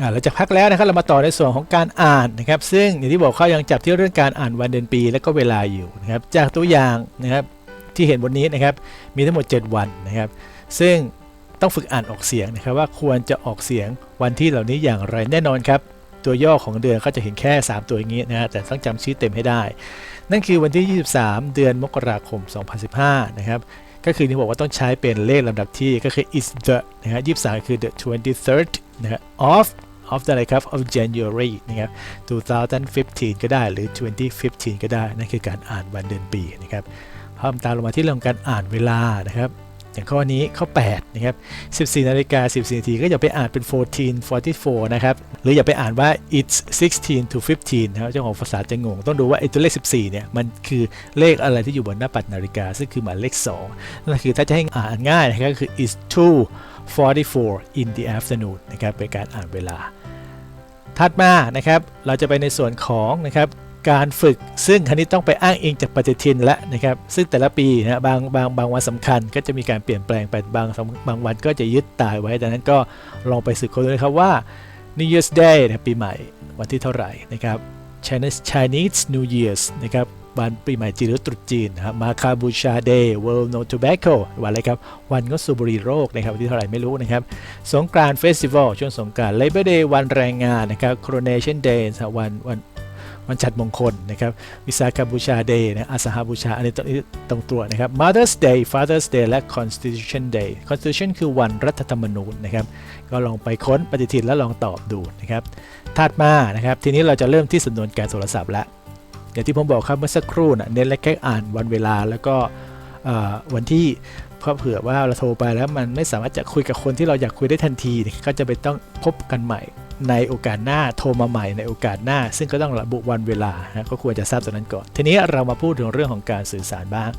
อ่าเราจะพักแล้วนะครับเรามาต่อในส่วนของการอ่านนะครับซึ่งอย่างที่บอกเขายังจับที่เรื่องการอ่านวันเดือนปี และก็เวลาอยู่นะครับจากตัวอย่างนะครับที่เห็นบนนี้นะครับมีทั้งหมด 7 วันนะครับ ซึ่งต้องฝึกอ่านออกเสียงนะครับว่าควรจะออกเสียงวันที่เหล่านี้อย่างไรแน่นอนครับตัวย่อของเดือนก็จะเห็นแค่ 3 ตัวอย่างนี้นะฮะแต่ต้องจำชื่อเต็มให้ได้ นั่นคือวันที่ 23 เดือนมกราคม 2015 นะครับก็คือที่บอกว่าต้องใช้เป็นเลขลำดับที่ก็คือ is the นะฮะ23 คือ the 23rd นะฮะ of of อะไรครับ of January นะครับ 2015 ก็ได้หรือ 2015 ก็ได้นั่นคือการอ่านวันเดือนปีนะครับเพิ่มตามลงมาที่เรื่องการอ่านเวลานะครับอย่างข้อนี้ข้อ8นะครับ14นาฬิกา14นาทีก็อย่าไปอ่านเป็น 14 44 นะครับ หรืออย่าไปอ่านว่า it's 16 to 15 นะครับเจ้าของภาษาจะงง ต้องดูว่าไอ้ตัวเลข 14 เนี่ย มันคือเลขอะไรที่อยู่บนหน้าปัดนาฬิกา ซึ่งคือหมายเลข 2 นั่นคือถ้าจะให้อ่านง่ายนะครับก็คือ it's 2 44 in the afternoon นะครับเป็นการอ่านเวลา ถัดมานะครับเราจะไปในส่วนของนะครับการฝึกซึ่งคันนี้ต้องไปอ้างอิงจากปฏิทินและนะครับ ซึ่งแต่ละปีนะบางบางบางวันสำคัญก็จะมีการเปลี่ยนแปลงไปบางบางวันก็จะยึดตายไว้ดังนั้นก็ลองไปศึกคนดูนะครับว่า New Year's Day นะปีใหม่วันที่เท่าไหร่นะครับ Chinese Chinese New Year's นะครับ วันปีใหม่จีนหรือตรุษจีนนะครับมาคาบูชา Day World No Tobacco วันอะไรครับ วันงดสูบบุหรี่โรคนะครับวันที่เท่าไหร่ไม่รู้นะครับ สงกรานต์เฟสติวัลช่วงสงกรานต์ Labor Day วันแรงงานนะครับ Coronation Day นะวันวันวันจัดมงคลนะครับวิสาขบูชา Day นะอาสาหบูชาอันนี้ตรงนี้ตรงตัวนะครับ Mother's Day Father's Day และ Constitution Day Constitution คือวันรัฐธรรมนูญนะครับ ก็ลองไปค้นปฏิทินแล้วลองตอบดูนะครับ ถัดมานะครับ ทีนี้เราจะเริ่มที่สำนวนการโทรศัพท์แล้ว อย่างที่ผมบอกครับเมื่อสักครู่นะเน้นและแค่อ่านวันเวลาแล้วก็วันที่เพราะเผื่อว่าเราโทรไปแล้วมันไม่สามารถจะคุยกับคนที่เราอยากคุยได้ทันที ก็จะไปต้องพบกันใหม่ในโอกาสหน้าโทรมาใหม่ในโอกาสหน้า ซึ่งก็ต้องระบุวันเวลานะก็ควรจะทราบตรงนั้นก่อน ทีนี้เรามาพูดถึงเรื่องของการสื่อสารบ้าง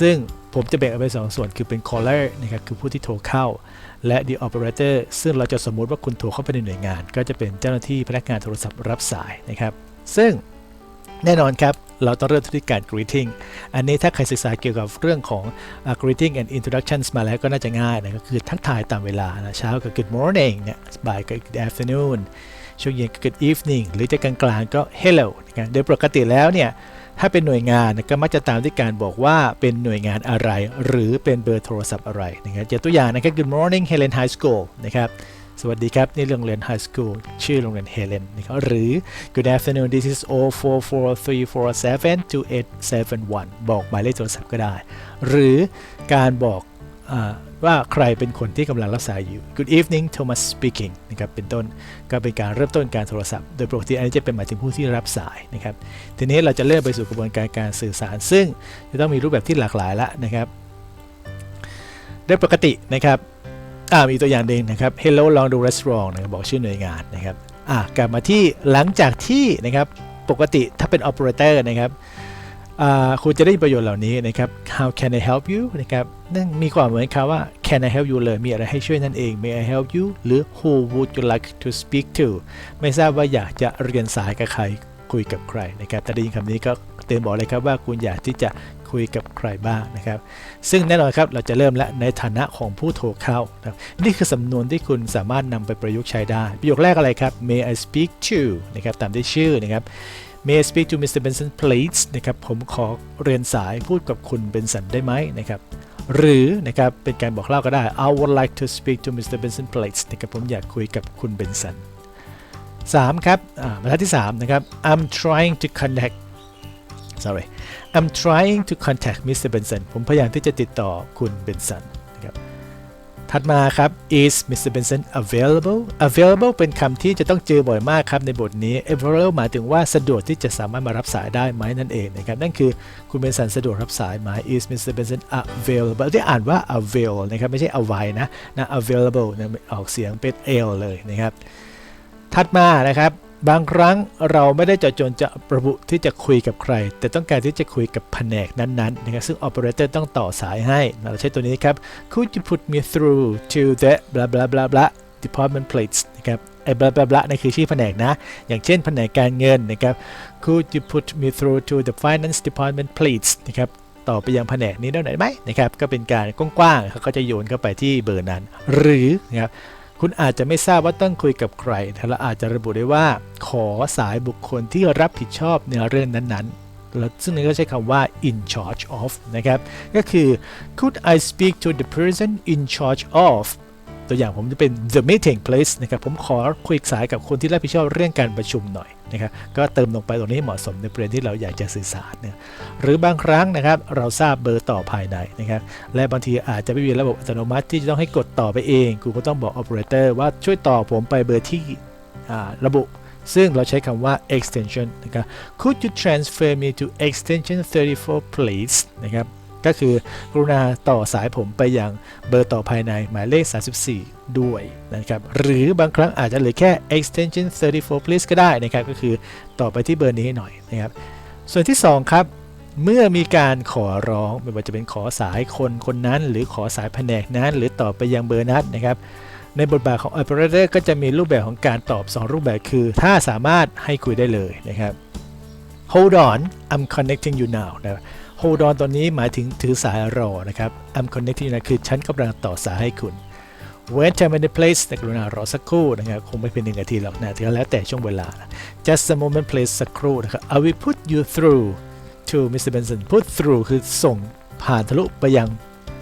ซึ่งผมจะแบ่งออกเป็นสองส่วนคือเป็น caller นะครับคือผู้ที่โทรเข้า และ the operator ซึ่งเราจะสมมุติว่าคุณโทรเข้าไปในหน่วยงาน ก็จะเป็นเจ้าหน้าที่พนักงานโทรศัพท์รับสายนะครับ ซึ่ง แน่นอนครับ เราต้องเริ่มที่การ greeting อันนี้ถ้าใครศึกษาเกี่ยวกับเรื่องของ uh, greeting and introductions มาแล้วก็น่าจะง่ายนะก็คือทักทายตามเวลานะเช้าก็ good morning เนี่ยบ่ายก็ good afternoon ช่วงเย็นก็ good evening หรือจะกลางๆก็ hello นะครับโดยปกติแล้วเนี่ยถ้าเป็นหน่วยงานก็มักจะตามด้วยการบอกว่าเป็นหน่วยงานอะไร หรือเป็นเบอร์โทรศัพท์อะไรนะครับอย่างตัวอย่างนะครับ Good morning Helen High School นะครับ สวัสดีครับนี่โรงเรียน High School ชื่อโรงเรียน Helen นะครับหรือ Good afternoon this is 0443472871 บอกหมายเลขโทรศัพท์ก็ได้ หรือการบอกอว่าใครเป็นคนที่กำลังรับสายอยู่ Good evening Thomas speaking นะครับเป็นต้นก็เป็นการเริ่มต้นการโทรศัพท์ โดยปกติอันนี้จะเป็นหมายถึงผู้ที่รับสายนะครับทีนี้เราจะเริ่มไปสู่กระบวนการการสื่อสาร ซึ่งจะต้องมีรูปแบบที่หลากหลายแล้วนะครับโดยปกตินะครับ อ่ามีตัวอย่างหนึ่งนะครับ Hello ลองดู restaurant นะครับบอกชื่อหน่วยงานนะครับอ่ากลับมาที่หลังจากที่นะครับปกติถ้าเป็น operator นะครับอ่าคุณจะได้ประโยชน์เหล่านี้นะครับ How can I help you นะครับนั่นมีความเหมือนคำว่า Can I help you เลย มีอะไรให้ช่วยนั่นเอง May I help you หรือ Who would you like to speak to ไม่ทราบว่าอยากจะเรียนสายกับใครคุยกับใครนะครับ แต่ได้ยินคำนี้ก็เตือนบอกเลยครับว่าคุณอยากที่จะ คุยกับใครบ้างนะครับ ซึ่งแน่นอนครับเราจะเริ่มและในฐานะของผู้โทรเข้านะครับนี่คือสำนวนที่คุณสามารถนำไปประยุกต์ใช้ได้ ประโยคแรกอะไรครับ May I speak to นะครับตามด้วยชื่อนะครับ May I speak to Mr. Benson please นะครับผมขอเรียนสายพูดกับคุณเบนสันได้ไหมนะครับหรือนะครับเป็นการบอกเล่าก็ได้ I would like to speak to Mr. Benson please นะครับผมอยากคุยกับคุณเบนสัน3ครับอ่าบรรทัดที่3นะครับ I'm trying to connect sorry I'm trying to contact Mr. Benson ผมพยายามที่จะติดต่อคุณเบนสันนะครับถัดมาครับ is Mr. Benson available available เป็นคำที่จะต้องเจอบ่อยมากครับในบทนี้ available หมายถึงว่าสะดวกที่จะสามารถมารับสายได้ไหมนั่นเองนะครับนั่นคือคุณเบนสันสะดวกรับสายไหม is Mr. Benson available ที่อ่านว่า avail นะครับไม่ใช่ avail นะนะ available นะออกเสียงเป็น l เลยนะครับถัดมานะครับ บางครั้งเราไม่ได้เจาะจงจะระบุที่จะคุยกับใคร แต่ต้องการที่จะคุยกับแผนกนั้นๆนะครับซึ่ง operator ต้องต่อสายให้ เราใช้ตัวนี้ครับ could you put me through to the blah blah blah blah department please นะครับไอ้ blah blah blah นั่นคือชื่อแผนกนะ อย่างเช่นแผนกการเงินนะครับ could you put me through to the finance department please นะครับต่อไปยังแผนกนี้ได้หนไหมนะครับ ก็เป็นการกว้างๆเขาก็จะโยนเข้าไปที่เบอร์นั้น หรือนะครับ คุณอาจจะไม่ทราบว่าต้องคุยกับใคร แต่เราอาจจะระบุได้ว่า ขอสายบุคคลที่รับผิดชอบในเรื่องนั้นๆ แล้วซึ่งนี้ก็ใช้คำว่า in charge of นะครับ ก็คือ could I speak to the person in charge of ตัวอย่างผมจะเป็น the meeting place นะครับผมขอคุยสายกับคนที่รับผิดชอบเรื่องการประชุมหน่อยนะครับก็เติมลงไปตรงนี้เหมาะสมในประเด็นที่เราอยากจะสื่อสารเนี่ยหรือบางครั้งนะครับเราทราบเบอร์ต่อภายในนะครับและบางทีอาจจะไม่มีระบบอัตโนมัติที่จะต้องให้กดต่อไปเองคุณก็ต้องบอก operator ว่าช่วยต่อผมไปเบอร์ที่ระบุ ซึ่งเราใช้คำว่า extension นะครับ could you transfer me to extension 34 please นะครับ ก็คือกรุณาต่อสายผมไปยังเบอร์ต่อภายในหมายเลข 34 ด้วยนะครับหรือบางครั้งอาจจะเหลือแค่ extension 34 please ก็ได้นะครับก็คือต่อไปที่เบอร์นี้ให้หน่อยนะครับส่วนที่ 2 ครับเมื่อมีการขอร้องไม่ว่าจะเป็นขอสายคนคนนั้น หรือขอสายแผนกนั้น หรือต่อไปยังเบอร์นั้นนะครับในบทบาทของ operator ก็จะมีรูปแบบของการตอบ 2 รูปแบบคือ ถ้าสามารถให้คุยได้เลยนะครับ hold on I'm connecting you now นะครับ hold on ตอนนี้หมายถึงถือสายรอนะครับ I'm connecting you now คือฉันกำลังต่อสายให้คุณ wait a minute please แต่กรุณารอสักครู่นะครับ คงไม่เป็นหนึ่งนาทีหรอกนะก็แล้วแต่ช่วงเวลา just a moment please สักครู่นะครับ I will put you through to Mr. Benson put through คือส่งผ่านทะลุไปยัง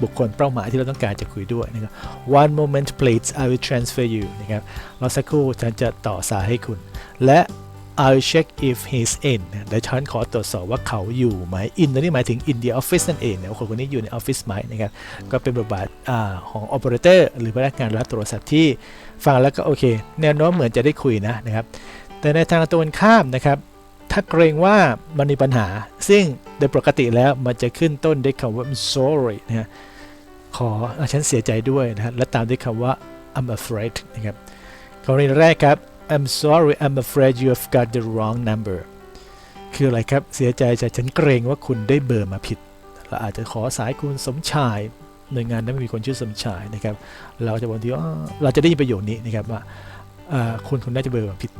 บุคคลเป้าหมายที่เราต้องการจะคุยด้วยนะครับ one moment please I will transfer you นะครับรอสักครู่ฉันจะต่อสายให้คุณ และ I'll check if he's in เดี๋ยวฉันขอตรวจสอบว่าเขาอยู่ไหม in ตัวนี้หมายถึง in the office นั่นเองนะว่าคนคนนี้อยู่ในออฟฟิศไหมนะครับ ก็เป็นบทบาทอาของ operator หรือพนักงานรับโทรศัพท์ที่ฟังแล้วก็โอเค แนวโน้มเหมือนจะได้คุยนะนะครับ แต่ในทางตรงกันข้ามนะครับ ถ้าเกรงว่ามันมีปัญหา ซึ่งโดยปกติแล้วมันจะขึ้นต้นด้วยคำว่า I'm sorry นะฮะขออะฉันเสียใจด้วยนะฮะและตามด้วยคำว่า I'm afraid นะครับกรณีแรกครับ I'm sorry I'm afraid you have got the wrong number คืออะไรครับ เสียใจจากฉันเกรงว่าคุณได้เบอร์มาผิด เราอาจจะขอสายคุณสมชาย หน่วยงานนั้นไม่มีคนชื่อสมชายนะครับ เราจะบอกทีว่าเราจะได้ยินประโยคนี้นะครับว่าคุณคุณน่าจะเบอร์มาผิด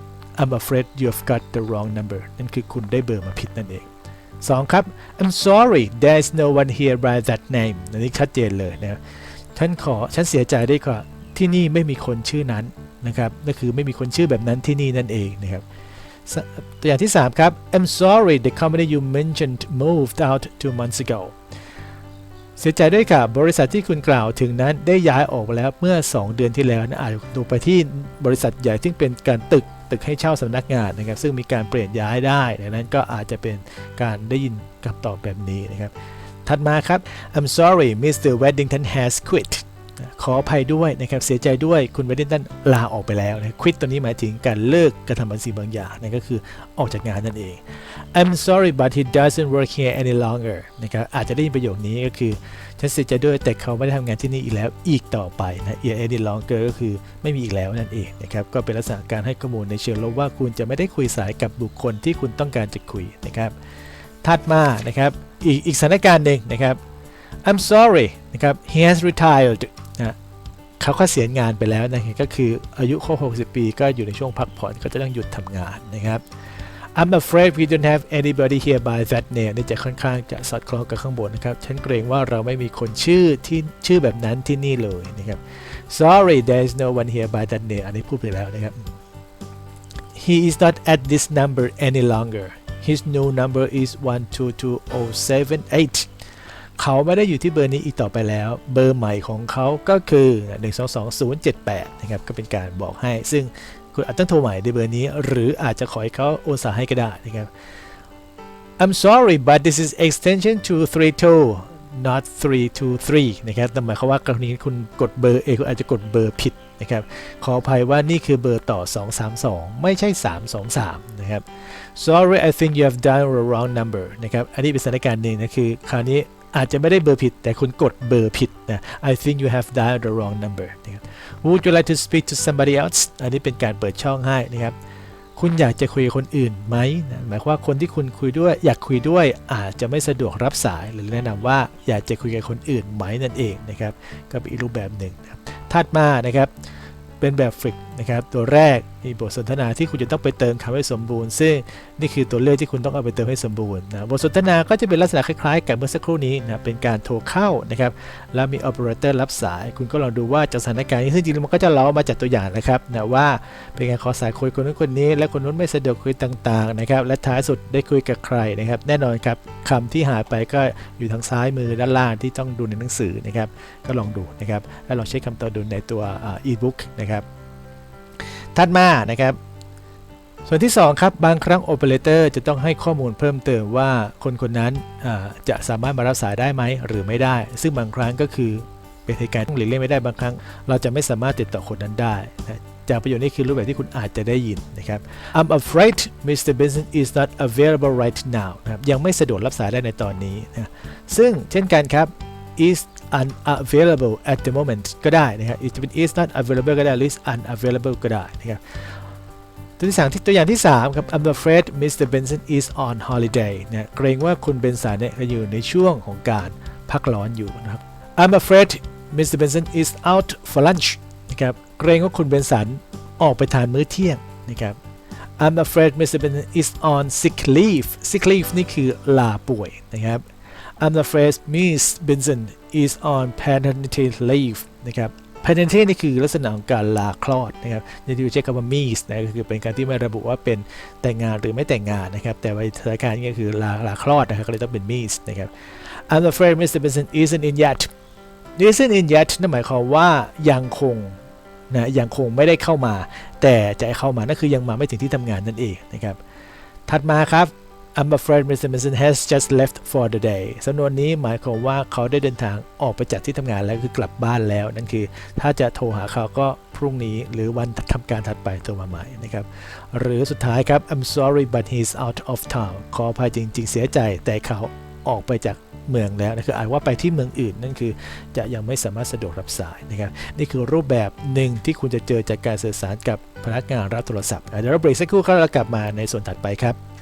I'm afraid you have got the wrong number นั่นคือคุณได้เบอร์มาผิดนั่นเอง2ครับ I'm sorry there's no one here by that name อันนี้ชัดเจนเลยนะครับฉันขอฉันเสียใจด้วยค่ะ ที่นี่ไม่มีคนชื่อนั้นนะครับนั่นคือไม่มีคนชื่อแบบนั้นที่นี่นั่นเองนะครับตัวอย่างที่ 3 ครับ I'm sorry the company you mentioned moved out two months ago เสียใจด้วยค่ะ บริษัทที่คุณกล่าวถึงนั้นได้ย้ายออกไปแล้วเมื่อ 2 เดือนที่แล้วนะอาจดูไปที่บริษัทใหญ่ที่งเป็นการตึกตึกให้เช่าสำนักงานนะครับ ซึ่งมีการเปลี่ยนย้ายได้ดังนั้นก็อาจจะเป็นการได้ยินคำตอบแบบนี้นะครับ ถัดมาครับ I'm sorry Mr. Weddington has quit ขออภัยด้วยนะครับเสียใจด้วยคุณเวดดิงตันลาออกไปแล้วนะ quit ตัวนี้หมายถึงการเลิกกระทำบางสิ่งบางอย่างนั่นก็คือออกจากงานนั่นเอง I'm sorry but he doesn't work here any longer นะครับอาจจะได้ยินประโยคนี้ก็คือ ฉันเสียใจด้วยแต่เขาไม่ได้ทำงานที่นี่อีกแล้วอีกต่อไปนะ any longer ก็คือไม่มีอีกแล้วนั่นเองนะครับก็เป็นลักษณะการให้ข้อมูลในเชิงลบว่าคุณจะไม่ได้คุยสายกับบุคคลที่คุณต้องการจะคุยนะครับถัดมานะครับอีกอีกสถานการณ์หนึ่งนะครับ I'm sorry นะครับ he has retired เขาเกษียงานไปแล้วนะครับก็คืออายุครบ60 ปีก็อยู่ในช่วงพักผ่อนก็จะต้องหยุดทำงานนะครับ I'm afraid we don't have anybody here by that name นี่จะค่อนข้างจะสอดคล้องกับข้างบนนะครับ ฉันเกรงว่าเราไม่มีคนชื่อที่ชื่อแบบนั้นที่นี่เลยนะครับ Sorry there is no one here by that name อันนี้พูดไปแล้วนะครับ He is not at this number any longer His new number is 122078 เขาไม่ได้อยู่ที่เบอร์นี้อีกต่อไปแล้ว เบอร์ใหม่ของเขาก็คือ 122078 นะครับ ก็เป็นการบอกให้ ซึ่งคุณอาจต้องโทรใหม่ในเบอร์นี้ หรืออาจจะขอให้เขาโอนสายให้ก็ได้นะครับ I'm sorry but this is extension 232 not 323 นะครับแต่หมายความว่ากรณีคุณกดเบอร์เองคุณอาจจะกดเบอร์ผิดนะครับ ขออภัยว่านี่คือเบอร์ต่อ 232 ไม่ใช่ 323 นะครับ sorry I think you have dialed the wrong number นะครับ อันนี้เป็นสถานการณ์หนึ่งนะคือ คราวนี้ อาจจะไม่ได้เบอร์ผิด แต่คุณกดเบอร์ผิดนะ I think you have dialed the wrong number นะครับ Would you like to speak to somebody else อันนี้เป็นการเปิดช่องให้นะครับ คุณอยากจะคุยกับคนอื่นไหมนะหมายความว่าคนที่คุณคุยด้วยอยากคุยด้วยอาจจะไม่สะดวกรับสายหรือแนะนำว่าอยากจะคุยกับคนอื่นไหมนั่นเองนะครับ ก็เป็นอีกรูปแบบหนึ่งนะครับถัดมานะครับ เป็นแบบฝึกนะครับ ตัวแรก มีบทสนทนาที่คุณจะต้องไปเติมคำให้สมบูรณ์ ซึ่งนี่คือตัวเลือกที่คุณต้องเอาไปเติมให้สมบูรณ์นะบทสนทนาก็จะเป็นลักษณะคล้ายๆ กับเมื่อสักครู่นี้นะเป็นการโทรเข้านะครับแล้วมี operator รับสาย คุณก็ลองดูว่าจากสถานการณ์นี้ซึ่งจริงๆมันก็จะเล้ามาจากตัวอย่างนะครับนะว่าเป็นการขอสายคุยคนนู้นคนนี้ และคนนู้นไม่สะดวกคุยต่างๆนะครับและท้ายสุดได้คุยกับใครนะครับ แน่นอนครับคำที่หายไปก็อยู่ทางซ้ายมือด้านล่างที่ต้องดูในหนังสือนะครับก็ลองดูนะครับแล้วลองเช็คคำตอบดูในตัวอีบุ๊กนะครับ ถัดมานะครับ ส่วนที่ 2 ครับ บางครั้งโอเปอเรเตอร์จะต้องให้ข้อมูลเพิ่มเติมว่าคนคนนั้นจะสามารถมารับสายได้ไหมหรือไม่ได้ ซึ่งบางครั้งก็คือเป็นเหตุการณ์ที่หลีกเลี่ยงไม่ได้บางครั้ง เราจะไม่สามารถติดต่อคนนั้นได้นะจากประโยชน์นี้คือรูปแบบที่คุณอาจจะได้ยินนะครับ I'm afraid Mr. Benson is not available right now นะครับยังไม่สะดวกรับสายได้ในตอนนี้นะซึ่งเช่นกันครับ is unavailable at the moment ก็ได้นะครับ it จะเป็น is not available ก็ได้ หรือ is unavailable ก็ได้นะครับตัวที่สามที่ตัวอย่างที่ 3 ครับ I'm afraid Mr. Benson is on holiday นะเกรงว่าคุณเบนสันเนี่ยอยู่ในช่วงของการพักร้อนอยู่นะครับ I'm afraid Mr. Benson is out for lunch นะครับเกรงว่าคุณเบนสันออกไปทานมื้อเที่ยงนะครับ I'm afraid Mr. Benson is on sick leave sick leave นี่คือลาป่วยนะครับ I'm afraid Miss Benson is on paternity leave นะครับ paternity นี่คือลักษณะของการลาคลอดนะครับในที่ใช้คำว่า miss นะก็คือเป็นการที่ไม่ระบุว่าเป็นแต่งงานหรือไม่แต่งงานนะครับ แต่ว่าสถานการณ์นี้คือลาลาคลอดนะครับก็เลยต้องเป็น miss นะครับ I'm afraid Mr. Benson isn't in yet isn't in yet นั่นหมายความว่ายังคงนะยังคงไม่ได้เข้ามา แต่จะเข้ามานั่นคือยังมาไม่ถึงที่ทำงานนั่นเองนะครับ ถัดมาครับ I'm afraid Mr. Benson has just left for the day สำนวนนี้หมายความว่าเขาได้เดินทางออกไปจากที่ทำงานแล้วคือกลับบ้านแล้ว นั่นคือ ถ้าจะโทรหาเขาก็พรุ่งนี้หรือวันทำการถัดไปโทรมาใหม่นะครับ หรือสุดท้ายครับ I'm sorry but he's out of town ขออภัยจริง ๆ เสียใจแต่เขาออกไปจากเมืองแล้วนะคืออาจว่าไปที่เมืองอื่นนั่นคือจะยังไม่สามารถสะดวกรับสายนะครับนี่คือรูปแบบหนึ่งที่คุณจะเจอจากการสื่อสารกับพนักงานรับโทรศัพท์เดี๋ยวเราเบรกสักครู่ครับแล้วกลับมาในส่วนถัดไปครับ